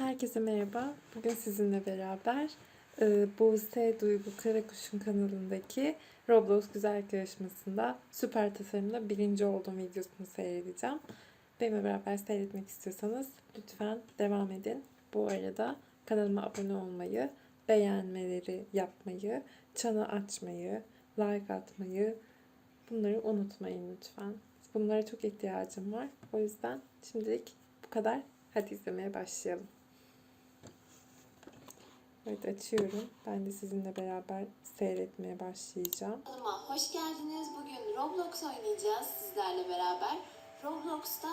Herkese merhaba. Bugün sizinle beraber e, Buse Duygu Karakuş'un kanalındaki Roblox Güzellik Yarışması'nda süper tasarımda birinci olduğum videosunu seyredeceğim. Benimle beraber seyretmek istiyorsanız lütfen devam edin. Bu arada kanalıma abone olmayı, beğenmeleri yapmayı, çanı açmayı, like atmayı bunları unutmayın lütfen. Bunlara çok ihtiyacım var. O yüzden şimdilik bu kadar. Hadi izlemeye başlayalım. Evet açıyorum. Ben de sizinle beraber seyretmeye başlayacağım. Kanalıma hoş geldiniz. Bugün Roblox oynayacağız sizlerle beraber. Roblox'ta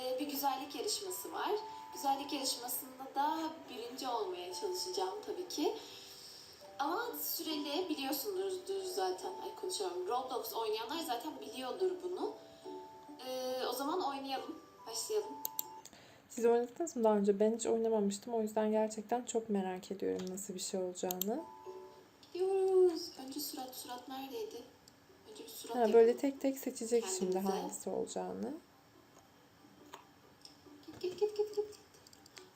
e, bir güzellik yarışması var. Güzellik yarışmasında da birinci olmaya çalışacağım tabii ki. Ama süreli biliyorsunuzdur zaten. Ay konuşuyorum. Roblox oynayanlar zaten biliyordur bunu. E, o zaman oynayalım. Başlayalım. Siz oynadınız mı daha önce? Ben hiç oynamamıştım. O yüzden gerçekten çok merak ediyorum nasıl bir şey olacağını. Gidiyoruz. Önce surat. Surat neredeydi? Önce bir surat Ha, böyle tek tek seçecek şimdi Kendimize. hangisi olacağını. Git git git git git.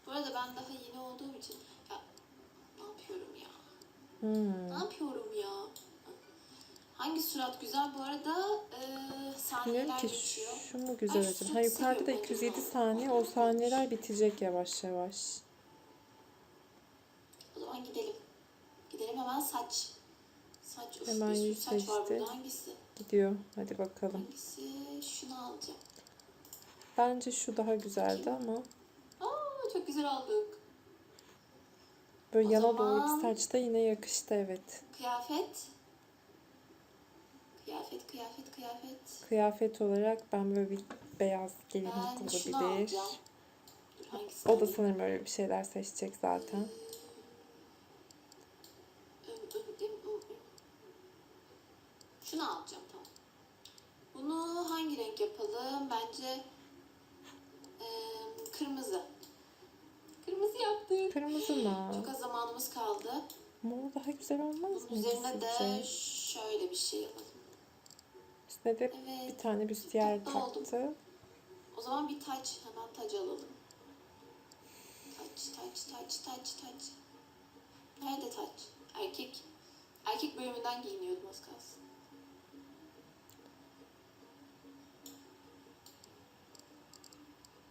Bu arada ben daha yeni olduğum için ya ne yapıyorum ya? Hmm. Ne yapıyorum ya? Hangi surat güzel bu arada e, Bilmiyorum saniyeler ki geçiyor. şu mu güzel Ben acaba? Ha yukarıda da seviyorum 207 acaba. saniye. O saniyeler bitecek yavaş yavaş. O zaman gidelim. Gidelim hemen saç. Saç. Uf, Hemen bir sürü yüz saç var seçti. burada. Hangisi? Gidiyor. Hadi bakalım. Hangisi? Şunu alacağım. Bence şu daha güzeldi ama Aa çok güzel olduk. böyle O yana zaman- doğru saçta yine yakıştı evet. Kıyafet. Kıyafet, kıyafet, kıyafet. Kıyafet olarak ben böyle bir beyaz gelinlik Ben olabilir. Dur? O da sanırım öyle bir şeyler seçecek zaten. Şunu alacağım tamam. Bunu hangi renk yapalım? Bence em, kırmızı. Kırmızı yaptık. Kırmızı mı? Çok az zamanımız kaldı. Mor daha güzel olmaz Bunun mı? üzerine de şöyle bir şey yapalım. Üstüne de Evet. bir tane büstiyer Tatlı oldum. taktı. O zaman bir taç. Hemen taç alalım. Taç, taç, taç, taç, taç. Nerede taç? Erkek. Erkek bölümünden giyiniyordum az kalsın.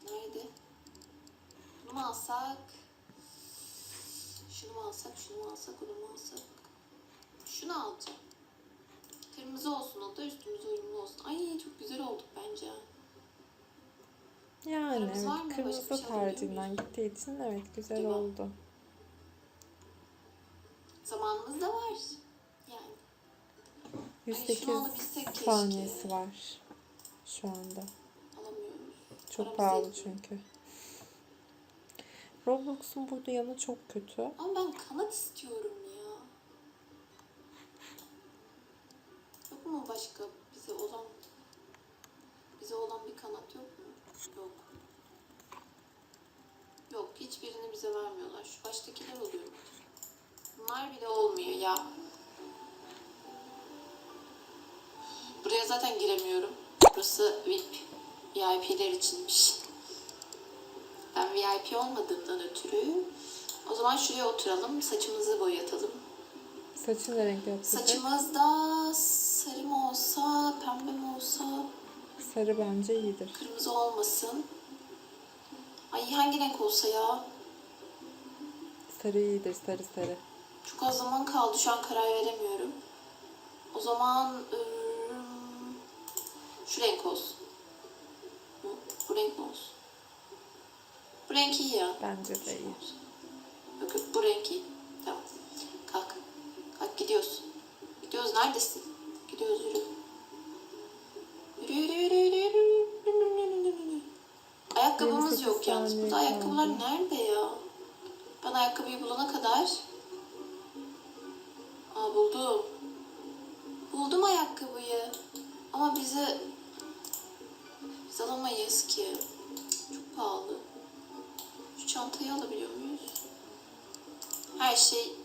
Nerede? Bunu mu alsak? Şunu mu alsak, şunu mu alsak, onu mu alsak? Şunu alacağım. Kırmızı olsun o da üstümüze uyumlu olsun. Ay çok güzel olduk bence. Yani Kırmızı var mı? kırmızı şey tercihinden gittiği için evet güzel Değil mi? oldu. Zamanımız da var. Yani. Ay, 108 şunu alabilsek keşke. saniyesi var şu anda. Alamıyoruz. Çok Paramız pahalı çünkü. Roblox'un burada yanı çok kötü. Ama ben kanat istiyorum ya. Yok mu başka bize olan bize olan bir kanat yok mu? Yok. Yok hiçbirini bize vermiyorlar. Şu baştakiler oluyor? Bunlar bile olmuyor ya. Buraya zaten giremiyorum. Burası VIP. VIP'ler içinmiş. Ben VIP olmadığımdan ötürü o zaman şuraya oturalım. Saçımızı boyatalım. Saçın ne renk yapacak? Saçımız da sarı mı olsa, pembe mi olsa, Sarı bence iyidir. kırmızı olmasın. Ay hangi renk olsa ya? Sarı iyidir sarı sarı. Çok az zaman kaldı. Şu an karar veremiyorum. O zaman ıı, şu renk olsun. Hı? Bu renk mi olsun? Bu renk iyi ya. Bence de iyi. Yok bu renk iyi. Tamam. Kalk. Kalk gidiyoruz. Gidiyoruz. Neredesin? Gidiyoruz. Ayakkabımız 28 yok yalnız. Burada ayakkabılar nerede ya? Ben ayakkabıyı bulana kadar... Aa buldum. Buldum ayakkabıyı. Ama bize... Biz alamayız ki. Çok pahalı. Şu çantayı alabiliyor muyuz? Her şey...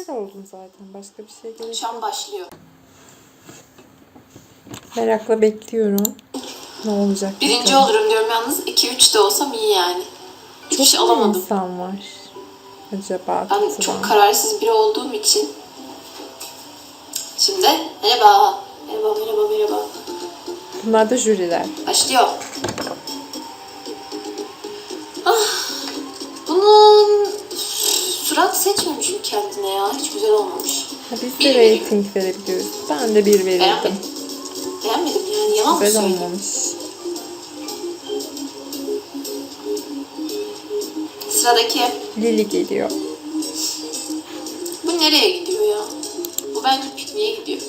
Gidiyoruz. güzel oldun zaten. Başka bir şey gerek Şam yok. başlıyor. Merakla bekliyorum. Ne olacak? Birinci bakalım. olurum diyorum yalnız. 2-3 de olsam iyi yani. Hiçbir şey alamadım. insan var? Acaba Ben katılan? çok kararsız biri olduğum için. Şimdi merhaba. Merhaba, merhaba, merhaba. Bunlar da jüriler. Başlıyor. Surat seçmemişim kendine ya. Hiç güzel olmamış. Ha, biz Bir de veriyorum. rating verebiliyoruz. Ben de bir verirdim. Beğenmedim. Beğenmedim yani. Yalan mı Güzel olmamış. Sıradaki. Lili geliyor. Bu nereye gidiyor ya? Bu bence pikniğe gidiyor.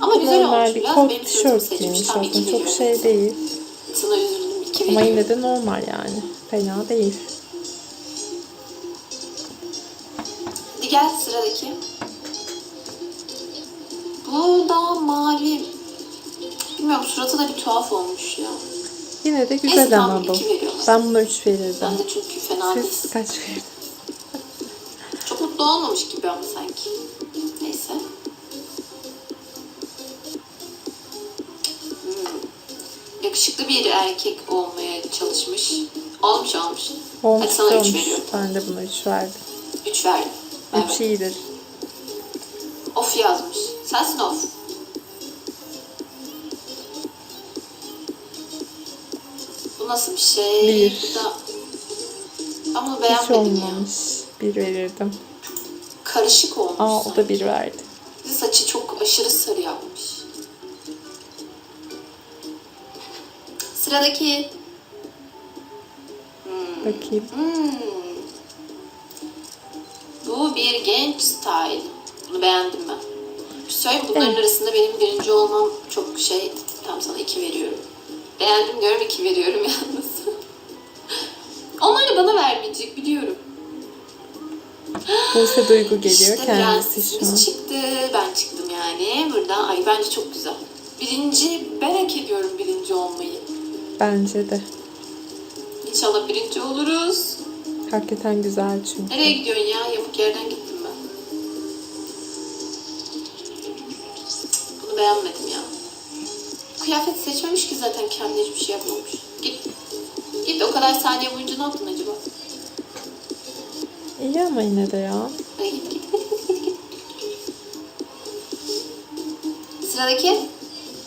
Ama güzel Normal olmuş. bir Biraz kot benim tişört seçmiş. giymiş Tam iki aslında. Çok veriyorum. şey değil. Sana üzüldüm. iki Ama veriyorum. yine de normal yani. Fena değil. Hadi gel sıradaki. Bu da mavi. Bilmiyorum suratı da bir tuhaf olmuş ya. Yine de Neyse, güzel tamam, ama bu. Ben buna 3 verirdim. Ben de çünkü fena değil. Siz kaç verirdiniz? Çok mutlu olmamış gibi ama sanki. Neyse. Hmm. Yakışıklı bir erkek olmaya çalışmış. Olmuş olmuş. Olmuş Hadi sana da üç olmuş. veriyorum. Ben de buna 3 verdim. Üç verdim. 3 Evet. iyidir. Of yazmış. Sensin of. Bu nasıl bir şey? Bir. Bu da... Ben bunu Hiç beğenmedim ya. olmamış. 1 verirdim. Karışık olmuş. Aa o da 1 verdi. Bir de Saçı çok aşırı sarı yapmış. Sıradaki. Bakayım. Hmm. Bu bir genç style. Bunu beğendim ben. Bir söyleyeyim, bunların Evet. arasında benim birinci olmam çok şey. Tam sana iki veriyorum. Beğendim diyorum iki veriyorum yalnız. Onlar da bana vermeyecek biliyorum. Buse Duygu geliyor. İşte Kendisi şu an. çıktı. Ben çıktım yani. Burada ay bence çok güzel. Birinci, ben hak ediyorum birinci olmayı. Bence de. İnşallah birinci oluruz. Hakikaten güzel çünkü. Nereye gidiyorsun ya? Yamuk yerden gittim ben. Bunu beğenmedim ya. Kıyafet seçmemiş ki zaten kendi hiçbir şey yapmamış. Git. Git o kadar saniye boyunca ne yaptın acaba? İyi ama yine de ya. Hadi git git git git git. git. Sıradaki?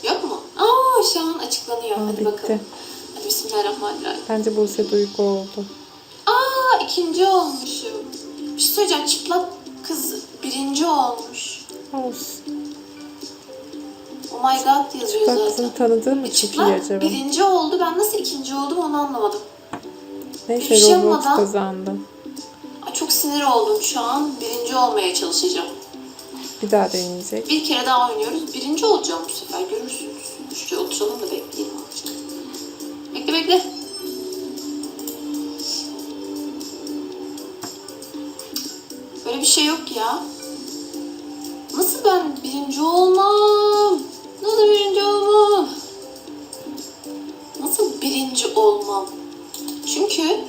Yok mu? Aa şu an açıklanıyor. Aa, Hadi bitti. bakalım. Hadi bismillahirrahmanirrahim. Bence Buse Duygu oldu. İkinci olmuşum. Bir şey söyleyeceğim. Çıplak kız birinci olmuş. Olsun. Oh my god yazıyor Bak zaten. kızını tanıdığı mı iyi Çıplak acaba? birinci oldu. Ben nasıl ikinci oldum onu anlamadım. Neyse bir şey Roblox yapmadan- kazandı. Ay, çok sinir oldum şu an. Birinci olmaya çalışacağım. Bir daha deneyecek. Bir kere daha oynuyoruz. Birinci olacağım bu sefer. Görürsünüz. Şuraya oturalım da bekleyelim şey yok ya. Nasıl ben birinci olmam? Nasıl birinci olmam? Nasıl birinci olmam? Çünkü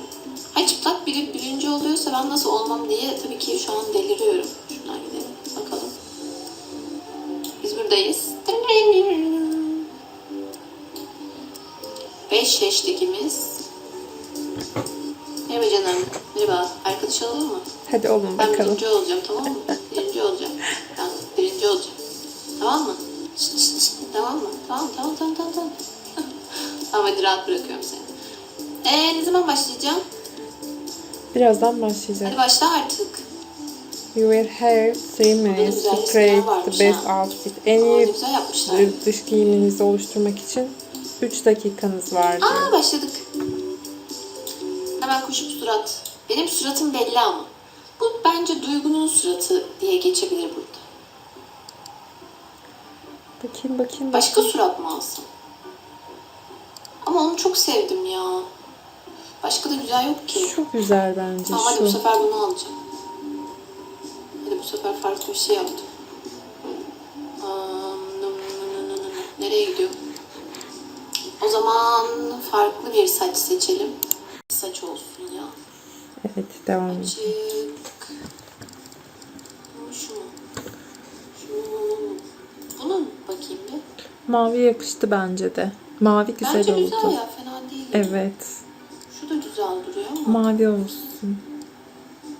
ay çıplak biri birinci oluyorsa ben nasıl olmam diye tabii ki şu an deliriyorum. Şuradan gidelim bakalım. Biz buradayız. Beş hashtagimiz. Merhaba canım. Merhaba. Arkadaş olalım mı? Hadi olun Ben bakalım. birinci olacağım tamam mı? Birinci olacağım. Ben birinci olacağım. Tamam mı? Şşt, şşt, şşt. Tamam mı? Tamam tamam tamam tamam. Tamam, tamam hadi rahat bırakıyorum seni. Ee, ne zaman başlayacağım? Birazdan başlayacak. Hadi başla artık. You will have 3 minutes to create the best ha. outfit. En iyi dış giyiminizi oluşturmak için 3 dakikanız var diyor. Aa başladık. Hemen koşup surat. Benim suratım belli ama. Bu bence Duygu'nun suratı diye geçebilir burada. Bakayım bakayım. Başka surat mı alsam? Ama onu çok sevdim ya. Başka da güzel yok ki. Şu güzel bence Tamam hadi bu şu. sefer bunu alacağım. Hadi bu sefer farklı bir şey yaptım. Nereye gidiyor? O zaman farklı bir saç seçelim. Saç olsun ya. Evet devam. Açık. Bu Şu mu? Şu mu? Bunun bakayım bir. Mavi yakıştı bence de. Mavi güzel Bence oldu. güzel ya fena değil. Evet. Şu da güzel duruyor ama. Mavi olsun.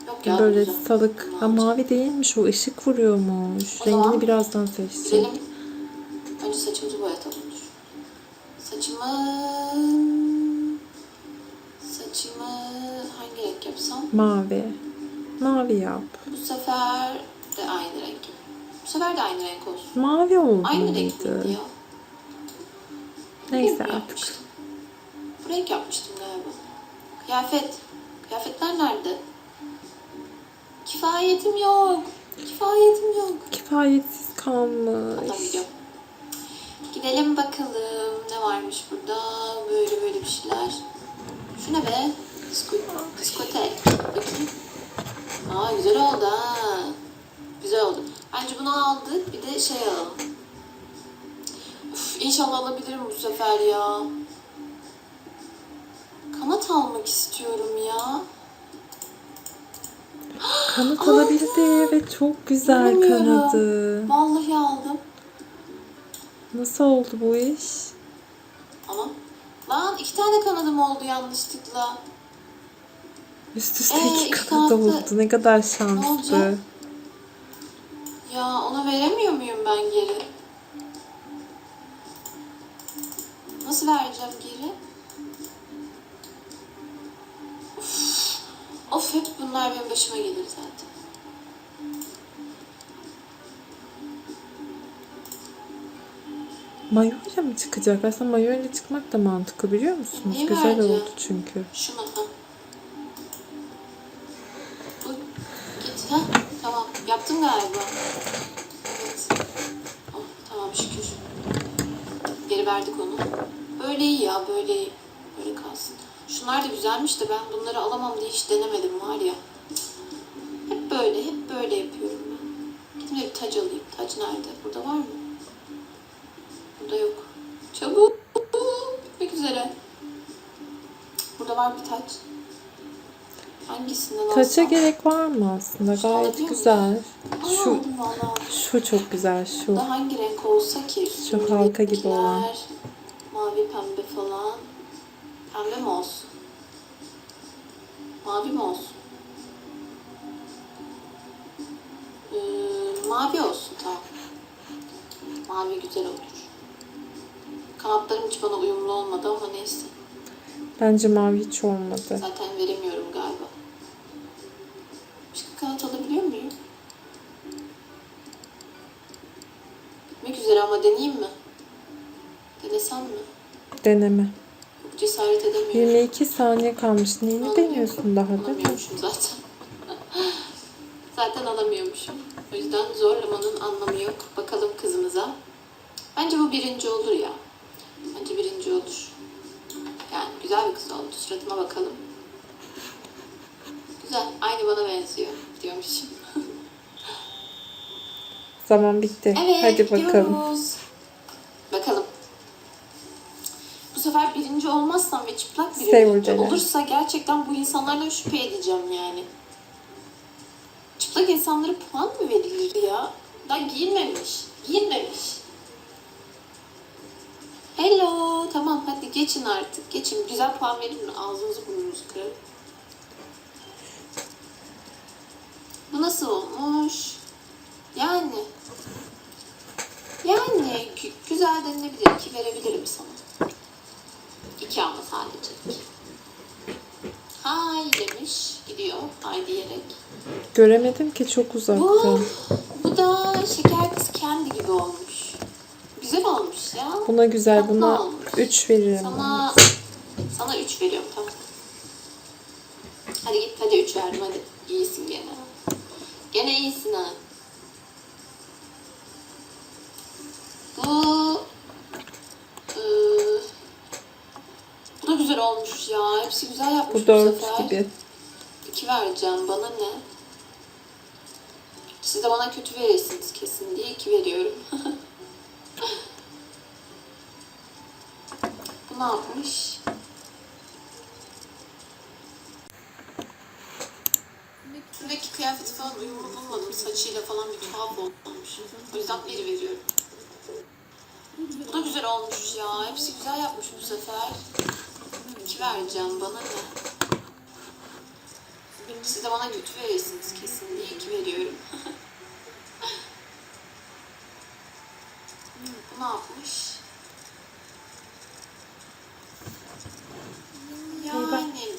Yok ya Böyle güzel. salık. Ha, Mavi. mavi değilmiş o ışık vuruyormuş. O Rengini birazdan seçeceğim. Gidelim. Önce saçımızı Mavi yap. Bu sefer de aynı renk. Bu sefer de aynı renk olsun. Mavi Aynı renk miydi ya? Neyse renk artık. yapmıştım. Bu renk yapmıştım galiba. Kıyafet. Kıyafetler nerede? Kifayetim yok. Kifayetim yok. Kifayetsiz kalmış. Gidelim bakalım ne varmış burada. Böyle böyle bir şeyler. Şu ne be? Diskotek. Bakayım. Aa güzel oldu ha. Güzel oldu. Bence bunu aldık. Bir de şey alalım. Üf, inşallah alabilirim bu sefer ya. Kanat almak istiyorum ya. Kanat alabildi ve çok güzel kanadı. Vallahi aldım. Nasıl oldu bu iş? Ama lan iki tane kanadım oldu yanlışlıkla. Üst üste Ee, iki kanatta oldu. Ne kadar şanslı. Ya ona veremiyor muyum ben geri? Nasıl vereceğim geri? Of, of hep bunlar benim başıma gelir zaten. Mayoyla mı çıkacak? Aslında mayoyla çıkmak da mantıklı biliyor musunuz? Güzel vereceğim? oldu çünkü. Ha. Verdik onu. Böyle iyi ya böyle iyi. Böyle kalsın. Şunlar da güzelmiş de ben bunları alamam diye hiç denemedim var ya. Hep böyle hep böyle yapıyorum ben. Gidip bir tac alayım. Tac nerede? Burada var mı? Burada yok. Çabuk. Bitmek üzere. Burada var bir taç. Taça gerek var mı aslında? Gayet güzel. Şu şu çok güzel şu. Da hangi renk olsa ki? Şu halka gibi olan. Mavi pembe falan. Pembe mi olsun? Mavi mi olsun? Ee, mavi olsun tamam. Mavi güzel olur. Kanatlarım hiç bana uyumlu olmadı ama neyse. Bence mavi hiç olmadı. Zaten veremiyorum deneyeyim mi? Denesem mi? Deneme. Yok cesaret edemiyorum. 22 saniye kalmış. Neyini Alamıyorum. deniyorsun daha değil mi? Alamıyormuşum zaten. zaten alamıyormuşum. O yüzden zorlamanın anlamı yok. Bakalım kızımıza. Bence bu birinci olur ya. Bence birinci olur. Yani güzel bir kız oldu. Suratıma bakalım. Güzel. Aynı bana benziyor diyormuşum. Zaman bitti. Evet, Hadi bakalım. gidiyoruz. Bakalım. Bu sefer birinci olmazsam ve çıplak birinci olursa gerçekten bu insanlardan şüphe edeceğim yani. Çıplak insanlara puan mı verilir ya? Daha giyinmemiş. Giyinmemiş. Hello. Tamam hadi geçin artık. Geçin. Güzel puan verin mi? Ağzınızı burnunuzu kırarım. Bu nasıl olmuş? Yani. Yani gü- güzel denilebilir. İki verebilirim sana. İki ama sadece iki. Hay demiş. Gidiyor. Hay diyerek. Göremedim ki çok uzakta. Bu, bu da şeker kız kendi gibi olmuş. Güzel olmuş ya. Buna güzel. Tatlı Buna olmuş. 3 veririm. Sana, sana üç veriyorum tamam. Hadi git hadi üç verdim hadi. İyisin gene. Gene iyisin ha. Bu ıı, bu da güzel olmuş ya. Hepsi güzel yapmış Bu bu, 4 sefer. gibi. İki vereceğim. Bana ne? Siz de bana kötü verirsiniz kesin diye iki veriyorum. Bu ne yapmış? Şuradaki kıyafeti falan uyumlu bulmadım. Saçıyla falan bir tuhaf olmuş. O yüzden bir veriyorum. Bu da güzel olmuş ya. Hepsi güzel yapmış bu sefer. İki vereceğim. Bana ne? Siz de bana kötü verirsiniz kesin diye iki veriyorum. Bu ne yapmış? Yani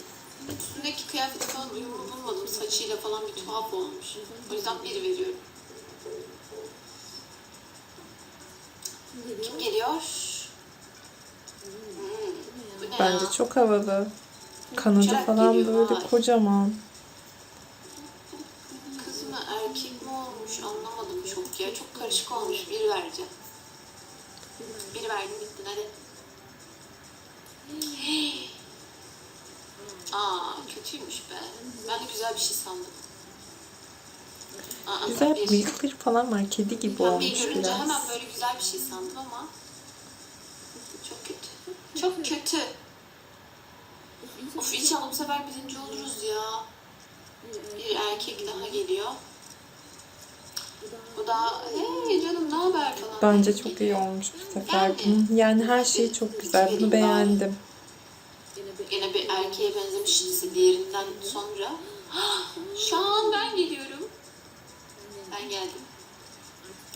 üstündeki kıyafeti falan uyumlu bulmadım. Saçıyla falan bir tuhaf olmuş. O yüzden bir veriyorum. Kim geliyor? Hmm, Bence ya? çok havalı. Kanadı Uçarak falan geliyor, böyle vay. kocaman. Kız mı erkek mi olmuş anlamadım çok ya. Çok karışık olmuş. Bir vereceğim. Bir verdim bittin hadi. Aa kötüymüş be. Ben de güzel bir şey sandım. Aa, Güzel bir. bıyıkları falan var. Kedi gibi bir olmuş görünce biraz. hemen böyle güzel bir şey sandım ama çok kötü. Çok kötü. Of inşallah bu sefer birinci oluruz ya. Bir erkek daha geliyor. Bu da hey canım ne haber falan. Bence çok iyi olmuş bu sefer. bunun. Yani her şey çok güzel. Bunu beğendim. Yine bir erkeğe benzemiş diğerinden sonra. Şu an ben geliyorum. Ben geldim.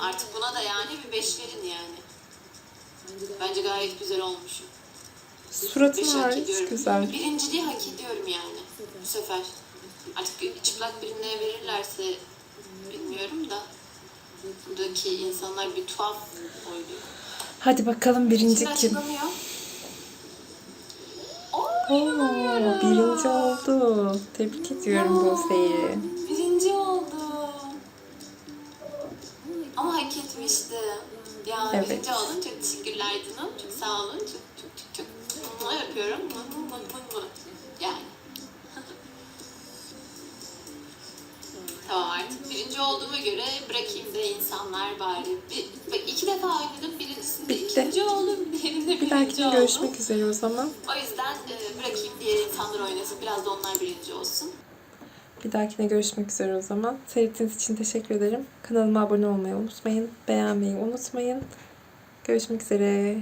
Artık buna da yani bir beş verin yani. Bence gayet güzel olmuş. Suratı Beş hak hariç ediyorum. güzel. Birinciliği hak ediyorum yani bu sefer. Artık çıplak birine verirlerse bilmiyorum da. Buradaki insanlar bir tuhaf oynuyor. Hadi bakalım birinci Şimdi kim? açıklanıyor. Oo, birinci oldu. Tebrik ediyorum Buse'yi. Ama hak etmişti. Ya Evet. birinci oldum. Çok teşekkürler canım. Çok sağ olun. Çok çok çok çok mutlu yapıyorum. Mutlu mutlu mutlu. Yani. tamam artık birinci olduğuma göre bırakayım da insanlar bari. Bir, bak iki defa oynadım. Birincisinde Bitti. ikinci oldum. Diğerinde Bir birinci oldum. görüşmek üzere o zaman. O yüzden e, bırakayım diğer insanlar oynasın. Biraz da onlar birinci olsun. Bir dahakine görüşmek üzere o zaman. Seyrettiğiniz için teşekkür ederim. Kanalıma abone olmayı unutmayın. Beğenmeyi unutmayın. Görüşmek üzere.